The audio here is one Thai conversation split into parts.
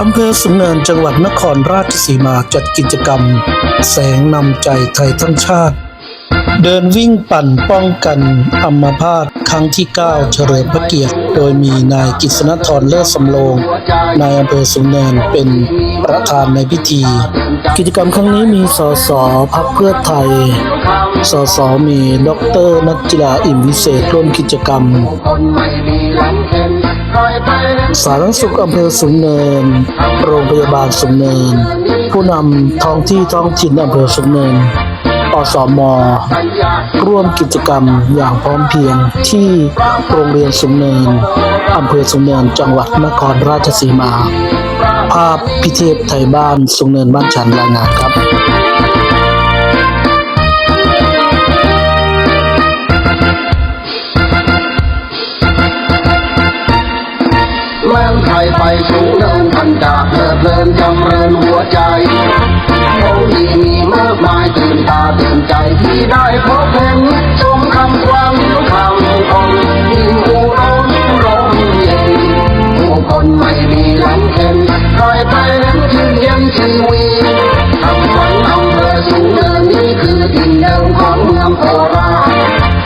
อำเภอสุนเนินจังหวัดนครราชสีมาจัดกิจกรรม แสงนำใจไทยทั้งชาติ เดินวิ่งปั่นป้องกันอัมพาตครั้งที่ 9 เฉลิมพระเกียรติ โดยมีนายกิษณธรเลิศสำโรงนายอำเภอสุนเนินเป็นประธานในพิธี กิจกรรมครั้งนี้มีสสพักเพื่อไทย สสมีดรนัทจิลาอิ่มวิเศษร่วมกิจกรรม สาธารณสุขอำเภอสุนเนิน โรงพยาบาลสุนเนิน ผู้นำท้องที่ท้องถิ่นอำเภอสุนเนิน อสมสัญญาร่วมกิจกรรมอย่างพร้อมเพรียงที่โรงเรียนสุนเนินอำเภอสุนเนินจังหวัดนครราชสีมา ภาพพิเทพไทยบ้านสุนเนินบ้านฉันรายงานครับเมื่อใครไปสูงเนินพันจากเพลิดเพลินจำเริญหัวใจคงดีมีมากมายตื่นตา ใจที่ได้พบเห็นชมคำควันคำคมยิ่งอูร้อนร้อนเย็นผู้คนไม่มีหลังเข็นปล่อยไปเล่นชื่นเย็นชีวีทำฝันอำเภอสูงเนินนี้คือดินเดิมของเมืองโครา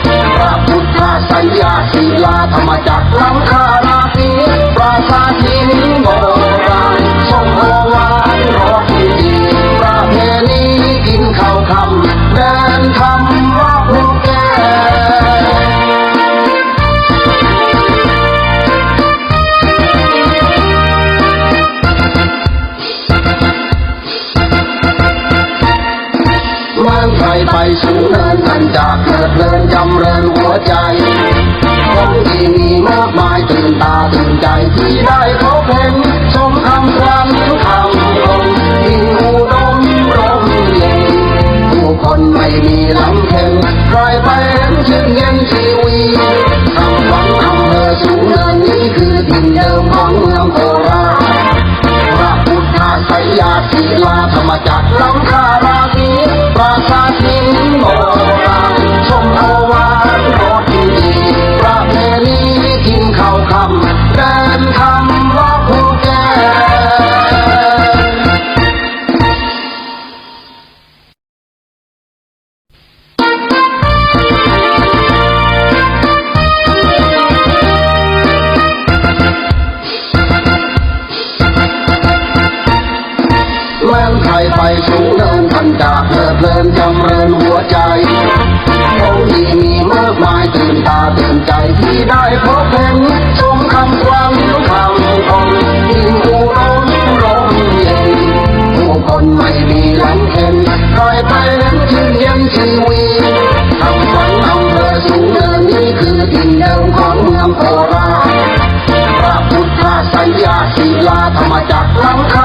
ชพระพุทธสัญญาศิลาธรรมจักรลังคาราศีปราสาทหิน ไปสูงเนินทันจากเพลิดเลินจำเริญหัวใจของดีมีมากมายตื่นตาตื่นใจที่ได้พบเห็นชมคำควันคำคมที่อุดมร่มเย็นผู้คนไม่มีลำเค็นใครไปเห็นชื่นเย็นชีวีคำฝันอำเภอสูงเนินนี้คือดินเดิมของเมืองโคราชพระพุทธสัญญาศิลาธรรมจักรลังคาราศีปราสาท ไปสูงเนินทันจากเพลิดเพลินจำเริญหัวใจคงดีมีมากมายตื่นตาตื่นใจที่ได้พบเห็นชมคำควันคำคมยิ่งอูร้อนร่มเย็นผู้คนไม่มีหลังเข็นปล่อยไปเล่นชื่นเย็นชีวีคำฝันอำเภอสูงเนินนี้คือดินเดิมของเมืองโคราชพระพุทธสัญญาศิลาธรรมจักรลังคา